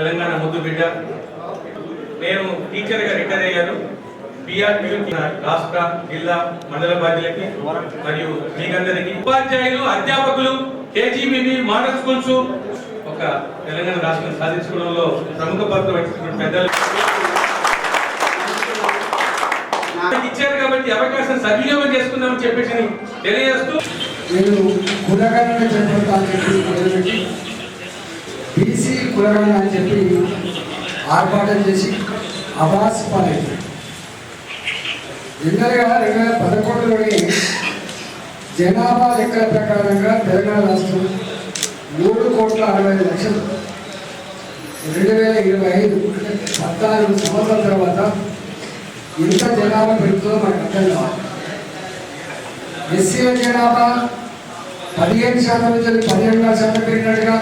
తెలంగాణ ముద్దు బిడ్డ. నేను టీచర్గా రిటైర్ అయ్యాను. పిఆర్పి రాష్ట్ర జిల్లా మండల బాధ్యులకి మరియు మీకందరికీ. ఉపాధ్యాయులు అధ్యాపకులు కేజీబీబీ మోడల్ స్కూల్స్ ఒక తెలంగాణ రాష్ట్రం సాధించుకోవడంలో ప్రముఖ పాత్ర వహించినటువంటి పెద్దలు. ఇచ్చారు కాబట్టి అవకాశం సద్వినియోగం చేసుకుందామని చెప్పేసి తెలియజేస్తూ నేను కులగణన చెప్పొద్దా అని చెప్పి మొదలుపెట్టి బీసీ కులగణన అని చెప్పి ఆర్భాటం చేసి అబాస్ పాలైంది. నిన్నగా రెండు వేల పదకొండులోని జనాభా లెక్కల ప్రకారంగా తెలంగాణ రాష్ట్రం మూడు కోట్ల అరవై లక్షలు. రెండు వేల ఇరవై ఐదు అంటే పద్నాలుగు సంవత్సరాల తర్వాత ఇంత జనాభా పెరుగుతుందో మనకు అర్థం కావాలి ఎస్సీల జనాభా పదిహేను శాతం నుంచి పన్నెండున్నర శాతం పెరిగినట్టుగా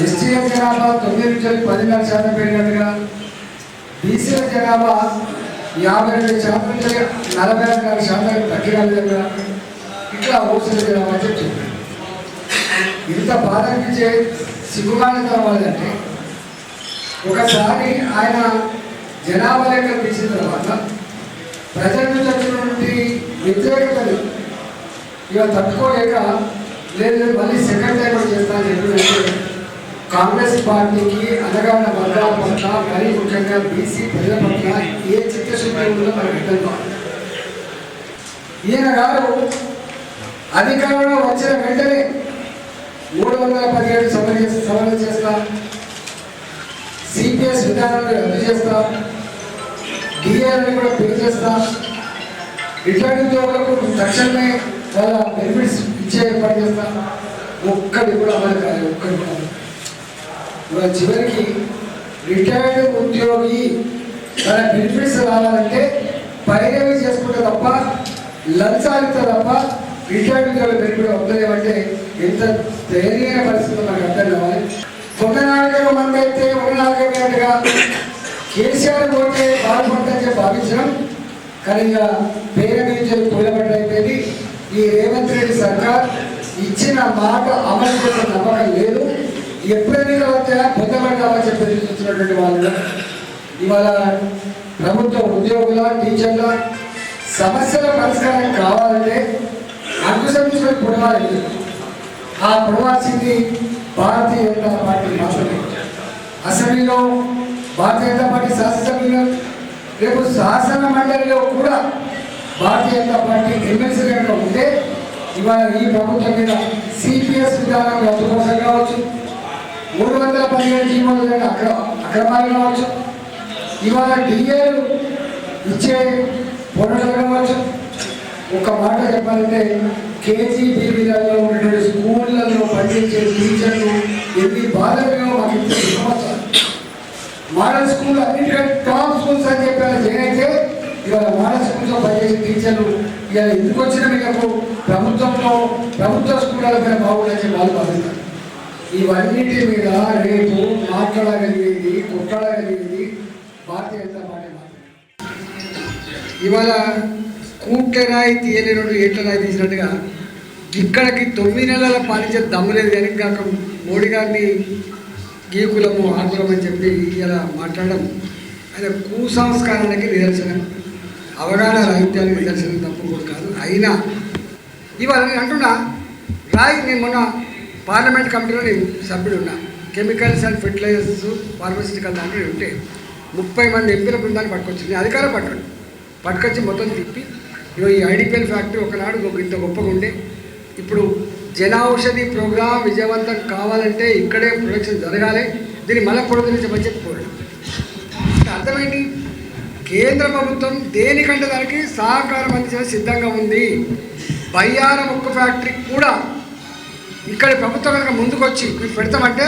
ఎస్టీఎల్ జనాభా తొమ్మిది నుంచి పదిన్నర శాతం పెరిగినట్టుగా బీసీల జనాభా యాభై రెండు శాతం నుంచి నలభై నాలుగు శాతం తగ్గినట్టుగా ఇట్లా ఓసీల జనాభా చెప్తుంది చెప్పారు. ఇంత బాధ అనిపించే సిగ్గుమానతరం వాళ్ళంటే ఒకసారి ఆయన జనాభా లెక్కలు తీసిన తర్వాత ప్రజల నుంచి వచ్చినటువంటి వ్యతిరేకతలు ఇక తట్టుకోలేక లేదు లేదు మళ్ళీ సెకండ్ టైం కూడా చేస్తానని కాంగ్రెస్ పార్టీకి అనగాన వర్గాల పట్ల మరీ ముఖ్యంగా బీసీ ప్రజల పట్ల ఏ చిత్తశుద్ధి ఉందో మనకు అర్థం ఈయన గారు అధికారంలో వచ్చిన వెంటనే మూడు వందల పదిహేడు సవరణ చేస్తా సవరణ చేస్తా సిపిఎస్ విధానాన్ని రద్దు చేస్తా డిఆర్ని కూడా పే చేస్తా రిటైర్డ్ ఉద్యోగులకు తక్షణమే వాళ్ళ బెనిఫిట్స్ ఇచ్చే ఏర్పాటు చేస్తా ఒక్కటి కూడా అమలు కాదు ఒక్కటి కూడా కాదు. ఇవాళ చివరికి రిటైర్డ్ ఉద్యోగి తన బెనిఫిట్స్ రావాలంటే పైరవి చేసుకుంటే తప్ప లంచాలితో తప్ప రిటైర్డ్ ఉద్యోగుల బెనిఫిట్ వద్దలేమంటే ఎంత ధైర్యమైన పరిస్థితి మనకు అర్థం కావాలి. ఒక నాలుగైదు మంది అయితే ఒక నాలుగైదు గంటగా కేసీఆర్ పోతే బాధపడతాని చెప్పి భావించడం కానీ ఇక పేరు నుంచి కూలబడి ఈ రేవంత్ రెడ్డి సర్కార్ ఇచ్చిన మాట అమలు చేసే నమ్మకం లేదు. ఎప్పుడైనా వచ్చా పొందబడ్డామని చెప్పి ఎదురు వాళ్ళు ఇవాళ ప్రభుత్వ ఉద్యోగుల టీచర్ల సమస్యల పరిష్కారం కావాలంటే అంకుశం తీసుకొని పొడవాలి. ఆ పొడవాల్సింది భారతీయ జనతా పార్టీ మాత్రమే. అసెంబ్లీలో భారతీయ జనతా పార్టీ శాసనసభ్యులు రేపు శాసన మండలిలో కూడా భారతీయ జనతా పార్టీ ఎమ్మెల్సీ కనుక ఉంటే ఇవాళ ఈ ప్రభుత్వం మీద సిపిఎస్ విధానం అందుకోసం కావచ్చు. మూడు వందల పదిహేడు జీవోలు అక్ర అక్రమాలు కావచ్చు. ఇవాళ డిఏలు ఇచ్చే పొరలు కావచ్చు. ఒక మాట చెప్పాలంటే కేజీబీలలో ఉన్నటువంటి స్కూళ్ళల్లో పనిచేసే టీచర్లు ఎన్ని బాధలుగా మాకు ఇంత సంవత్సరాలు మోడల్ స్కూల్ అన్నింటికంటే టాప్ స్కూల్స్ అని చెప్పారు. జగన్ ఇవాళ మోడల్ స్కూల్స్లో పనిచేసే టీచర్లు ఇవాళ ఎందుకు వచ్చిన మీకు ప్రభుత్వంలో ప్రభుత్వ స్కూళ్ళ మీద బాగుండని వాళ్ళు భావిస్తారు. ఇవన్నిటి మీద రేపు మాట్లాడగలిగేది కొట్లాడగలిగేది భారతీయ జనతా పార్టీ మాత్రమే. ఇవాళ కూటరాయి తీయలేనోడు ఏట్లరాయి తీసినట్టుగా ఇక్కడికి తొమ్మిది నెలల పాలించే దమ్ము లేదు. కానీ కాక మోడీ గారిని గీకులము ఆకులం అని చెప్పి ఇలా మాట్లాడడం ఆయన కుసంస్కారానికి నిదర్శనం. అవగాహన రాహిత్యానికి నిదర్శనం తప్పు కూడా కాదు. అయినా ఇవాళ నేను అంటున్నా రాయి నేను మొన్న పార్లమెంట్ కమిటీలో నేను సభ్యుడు ఉన్నా కెమికల్స్ అండ్ ఫెర్టిలైజర్స్ ఫార్మసిటికల్ దాంట్లో ఉంటే ముప్పై మంది ఎంపీల బృందాన్ని పట్టుకొచ్చింది. అధికారం పట్టండి పట్టుకొచ్చి మొత్తం తిప్పి ఇగో ఈ ఐడిపిఎల్ ఫ్యాక్టరీ ఒకనాడు ఇంత గొప్పగా ఉండే. ఇప్పుడు జనౌషధి ప్రోగ్రాం విజయవంతం కావాలంటే ఇక్కడే ప్రొడక్షన్ జరగాలి. దీన్ని మళ్ళీ పొడిగించమని చెప్పి అర్థమైంది? కేంద్ర ప్రభుత్వం దేనికంటే దానికి సహకారం అందించడం సిద్ధంగా ఉంది. బయ్యారం ఒక్క ఫ్యాక్టరీ కూడా ఇక్కడ ప్రభుత్వం కనుక ముందుకొచ్చి మేము పెడతామంటే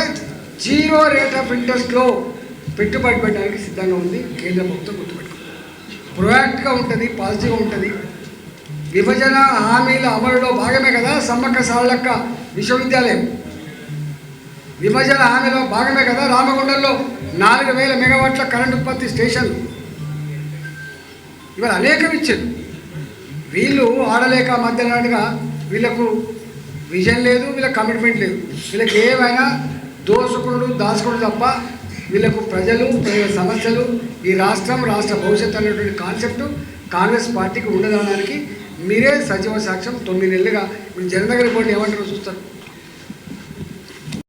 జీరో రేట్ ఆఫ్ ఇంట్రెస్ట్లో పెట్టుబడి పెట్టడానికి సిద్ధంగా ఉంది కేంద్ర ప్రభుత్వం గుర్తుపెట్టుకుంది. ప్రొయాక్ట్గా ఉంటుంది పాజిటివ్గా ఉంటుంది. విభజన హామీల అమలులో భాగమే కదా సమ్మక్క సారలక్క విశ్వవిద్యాలయం. విభజన హామీలో భాగమే కదా రామగుండంలో నాలుగు వేల మెగావాట్ల కరెంట్ ఉత్పత్తి స్టేషన్ ఇవాళ అనేకం ఇచ్చారు. వీళ్ళు ఆడలేక మధ్యనాడుగా వీళ్ళకు విజన్ లేదు వీళ్ళకి కమిట్మెంట్ లేదు. వీళ్ళకి ఏమైనా దోసుకుడు దాచుకుడు తప్ప వీళ్ళకు ప్రజలు ప్రజల సమస్యలు ఈ రాష్ట్రం రాష్ట్ర భవిష్యత్తు అనేటువంటి కాన్సెప్ట్ కాంగ్రెస్ పార్టీకి ఉండదనడానికి మీరే సజీవ సాక్ష్యం తొమ్మిది నెలలుగా. మీరు జననగర్ పోటీ ఏమంటారో చూస్తారు.